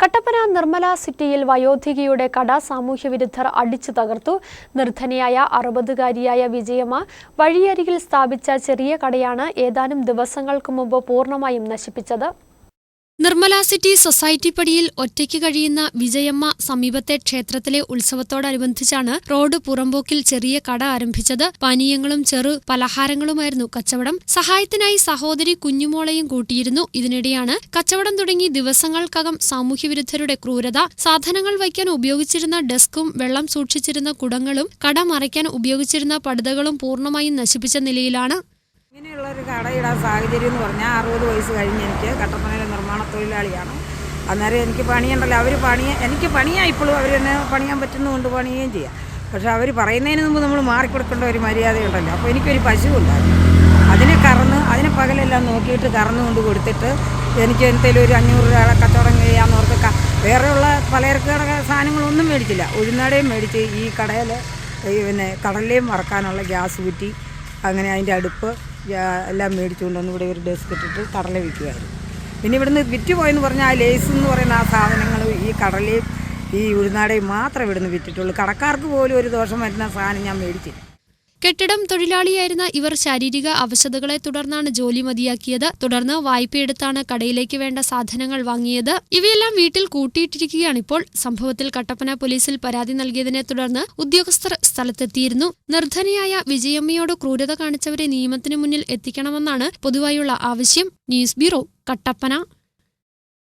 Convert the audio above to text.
കട്ടപ്പന നിർമ്മല സിറ്റിയിൽ വയോധികയുടെ കട സാമൂഹ്യ വിരുദ്ധർ അടിച്ചു തകർത്തു. നിർധനയായ അറുപതുകാരിയായ വിജയമ്മ വഴിയരികിൽ സ്ഥാപിച്ച ചെറിയ കടയാണ് ഏതാനും ദിവസങ്ങൾക്ക് മുമ്പ് പൂർണമായും നശിപ്പിച്ചത്. നിർമ്മല സിറ്റി സൊസൈറ്റി പടിയിൽ ഒറ്റയ്ക്ക് കഴിയുന്ന വിജയമ്മ സമീപത്തെ ക്ഷേത്രത്തിലെ ഉത്സവത്തോടനുബന്ധിച്ചാണ് റോഡ് പുറമ്പോക്കിൽ ചെറിയ കട ആരംഭിച്ചത്. പാനീയങ്ങളും ചെറു പലഹാരങ്ങളുമായിരുന്നു കച്ചവടം. സഹായത്തിനായി സഹോദരി കുഞ്ഞുമോളയും കൂട്ടിയിരുന്നു. ഇതിനിടെയാണ് കച്ചവടം തുടങ്ങി ദിവസങ്ങൾക്കകം സാമൂഹ്യവിരുദ്ധരുടെ ക്രൂരത. സാധനങ്ങൾ വയ്ക്കാൻ ഉപയോഗിച്ചിരുന്ന ഡെസ്കും വെള്ളം സൂക്ഷിച്ചിരുന്ന കുടങ്ങളും കട മറയ്ക്കാൻ ഉപയോഗിച്ചിരുന്ന പടുതകളും പൂർണമായും നശിപ്പിച്ച നിലയിലാണ് ഇങ്ങനെയുള്ള ഒരു കടയിടാൻ സാഹചര്യം എന്ന് പറഞ്ഞാൽ അറുപത് വയസ്സ് കഴിഞ്ഞ് എനിക്ക് കട്ടപ്പനയിലെ നിർമ്മാണ തൊഴിലാളിയാണ് അന്നേരം എനിക്ക് പണിയുണ്ടല്ലോ. അവർ പണിയ എനിക്ക് പണിയാണ് ഇപ്പോഴും. അവർ തന്നെ പണിയാൻ പറ്റുന്നതുകൊണ്ട് പണിയുകയും ചെയ്യാം. പക്ഷെ അവർ പറയുന്നതിന് മുമ്പ് നമ്മൾ മാറിക്കൊടുക്കേണ്ട ഒരു മര്യാദയുണ്ടല്ലോ. അപ്പോൾ എനിക്കൊരു പശു ഉണ്ടായിരുന്നു അതിനെ കറന്ന് അതിനെ പകലെല്ലാം നോക്കിയിട്ട് കറന്നു കൊണ്ട് കൊടുത്തിട്ട് എനിക്ക് എന്തെങ്കിലും ഒരു അഞ്ഞൂറ് രൂപ കച്ചവടം ചെയ്യാമെന്ന് ക- വേറെയുള്ള പലചരക്ക് സാധനങ്ങളൊന്നും മേടിച്ചില്ല. ഉഴുന്നടയും മേടിച്ച് ഈ കടയിൽ പിന്നെ കടലിലെയും മറക്കാനുള്ള ഗ്യാസ് കുറ്റി അങ്ങനെ അതിന്റെ അടുപ്പ് എല്ലാം മേടിച്ചുകൊണ്ട് വന്ന് ഇവിടെ ഒരു ഡെസ്ക് ഇട്ടിട്ട് കടല വിൽക്കുമായിരുന്നു പിന്നെ ഇവിടുന്ന് വിറ്റ് പോയെന്ന് പറഞ്ഞാൽ ആ ലേസ് എന്ന് പറയുന്ന ആ സാധനങ്ങൾ ഈ കടലയും ഈ ഉഴുന്നാടയും മാത്രമേ ഇവിടുന്ന് വിറ്റിട്ടുള്ളൂ. കടക്കാർക്ക് പോലും ഒരു ദോഷം വരുന്ന സാധനം ഞാൻ മേടിച്ചില്ല. കെട്ടിടം തൊഴിലാളിയായിരുന്ന ഇവർ ശാരീരിക അവശതകളെ തുടർന്നാണ് ജോലി മതിയാക്കിയത്. തുടർന്ന് വായ്പയെടുത്താണ് കടയിലേക്ക് വേണ്ട സാധനങ്ങൾ വാങ്ങിയത്. ഇവയെല്ലാം വീട്ടിൽ കൂട്ടിയിട്ടിരിക്കുകയാണ് ഇപ്പോൾ. സംഭവത്തിൽ കട്ടപ്പന പോലീസിൽ പരാതി നൽകിയതിനെ തുടർന്ന് ഉദ്യോഗസ്ഥർ സ്ഥലത്തെത്തിയിരുന്നു. നിർധനയായ വിജയമ്മയോട് ക്രൂരത കാണിച്ചവരെ നിയമത്തിന് മുന്നിൽ എത്തിക്കണമെന്നാണ് പൊതുവായുള്ള ആവശ്യം. News bureau Kattappana.